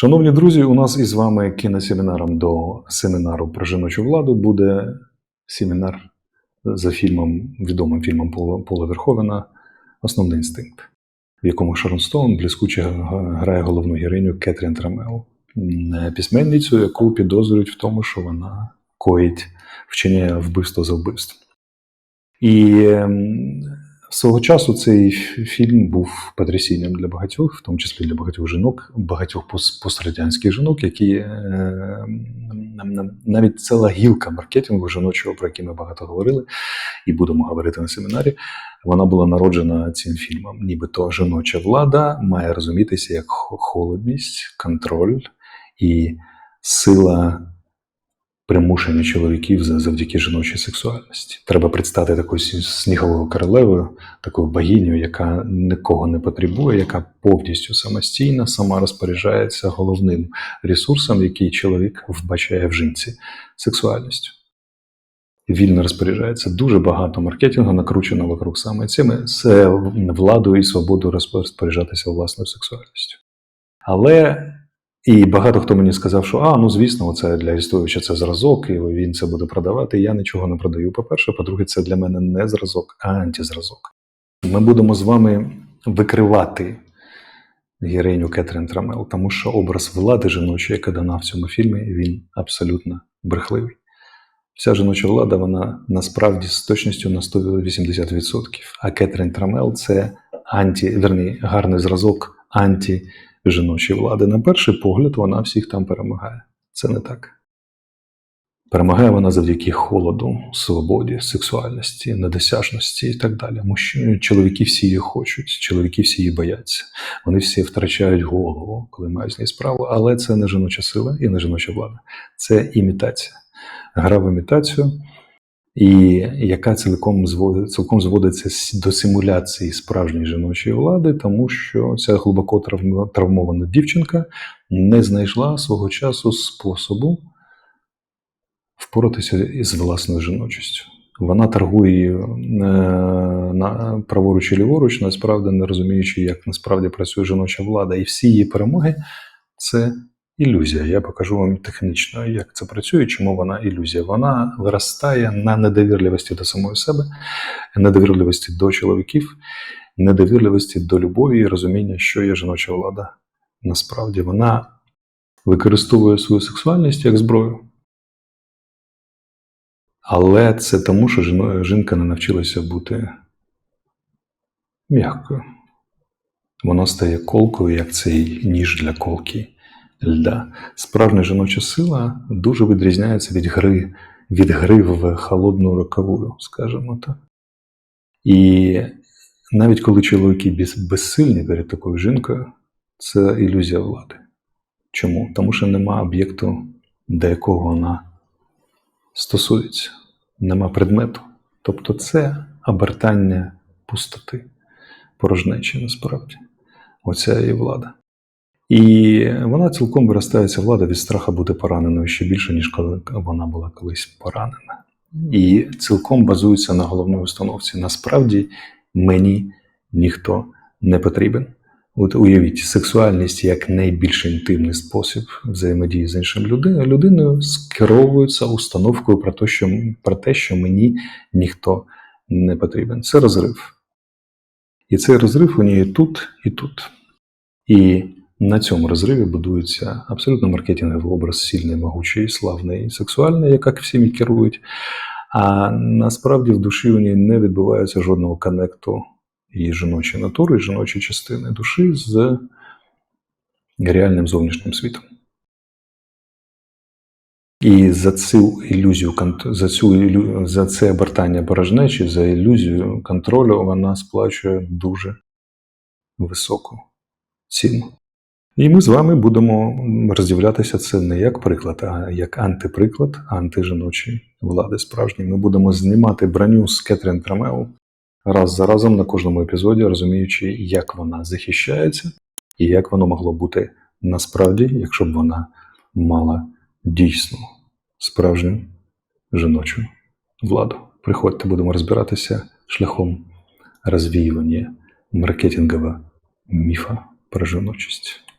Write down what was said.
Шановні друзі, у нас із вами кіносемінаром до семінару про жіночу владу буде семінар за фільмом, відомим фільмом Пола, Пола Верховена Основний інстинкт, в якому Шарон Стоун блискуче грає головну героїню Кетрін Трамел, письменницю, яку підозрюють в тому, що вона коїть, вчиняє вбивство за вбивством. І свого часу цей фільм був потрясінням для багатьох, в тому числі для багатьох жінок, багатьох пос- пострадянських жінок, які е, навіть ціла гілка маркетингу жіночого, про який ми багато говорили, і будемо говорити на семінарі. Вона була народжена цим фільмом. Нібито жіноча влада має розумітися як холодність, контроль і сила примушення чоловіків завдяки жіночій сексуальності. Треба представити таку сі- сніговою королевою, таку богиню, яка нікого не потребує, яка повністю самостійна, сама розпоряджається головним ресурсом, який чоловік вбачає в жінці сексуальністю. Вільно розпоряджається дуже багато маркетингу накручено вокруг саме цими з владою і свободою розпоряджатися власною сексуальністю. Але і багато хто мені сказав, що а, ну звісно, це для Арестовича це зразок, і він це буде продавати. Я нічого не продаю. По-перше, по-друге, це для мене не зразок, а антизразок. Ми будемо з вами викривати героїню Кетрін Трамел, тому що образ влади жіночої, яка дана в цьому фільмі, він абсолютно брехливий. Вся жіноча влада, вона насправді з точністю на 180%. А Кетрін Трамел це анті, верні, гарний зразок анті жіночої влади. На перший погляд, вона всіх там перемагає. Це не так. Перемагає вона завдяки холоду, свободі, сексуальності, недосяжності і так далі. Мужчини, чоловіки всі її хочуть, чоловіки всі її бояться. Вони всі втрачають голову, коли мають з нею справу. Але це не жіноча сила і не жіноча влада. Це імітація. Гра в імітацію, і яка цілком зводить, цілком зводиться до симуляції справжньої жіночої влади, тому що ця глибоко травмована дівчинка не знайшла свого часу способу впоратися із власною жіночістю. Вона торгує е, на праворуч і ліворуч, насправді не розуміючи, як насправді працює жіноча влада, і всі її перемоги це ілюзія. Я покажу вам технічно, як це працює, чому вона ілюзія. Вона виростає на недовірливості до самої себе, недовірливості до чоловіків, недовірливості до любові і розуміння, що є жіноча влада. Насправді вона використовує свою сексуальність як зброю. Але це тому, що жінка не навчилася бути м'якою. Вона стає колкою, як цей ніж для колки льда. Справжня жіноча сила дуже відрізняється від гри, від гри в холодну роковую, скажімо так. І навіть коли чоловіки безсильні перед такою жінкою, це ілюзія влади. Чому? Тому що нема об'єкту, до якого вона стосується, нема предмету. Тобто це обертання пустоти, порожнечі насправді. Оця її влада. І вона цілком виростає ця влада від страха бути пораненою ще більше, ніж коли вона була колись поранена. І цілком базується на головній установці. Насправді мені ніхто не потрібен. От уявіть, сексуальність як найбільш інтимний спосіб взаємодії з іншим людиною, людиною скеровується установкою про те, що, про те, що мені ніхто не потрібен. Це розрив. І цей розрив у неї тут і тут. І на цьому розриві будується абсолютно маркетинговий образ сильної, могучої, славної, сексуальної, як всіми керують. А насправді в душі у ній не відбувається жодного коннекту її жіночої натури, жіночої частини душі з реальним зовнішнім світом. І за цю ілюзію, за, цю за це обертання порожнечі, за ілюзію контролю вона сплачує дуже високу ціну. І ми з вами будемо роздивлятися це не як приклад, а як антиприклад антижіночої влади справжньої. Ми будемо знімати броню з Кетрін Трамеу раз за разом на кожному епізоді, розуміючи, як вона захищається і як воно могло бути насправді, якщо б вона мала дійсну справжню жіночу владу. Приходьте, будемо розбиратися шляхом розвіювання маркетингового міфа про жіночість.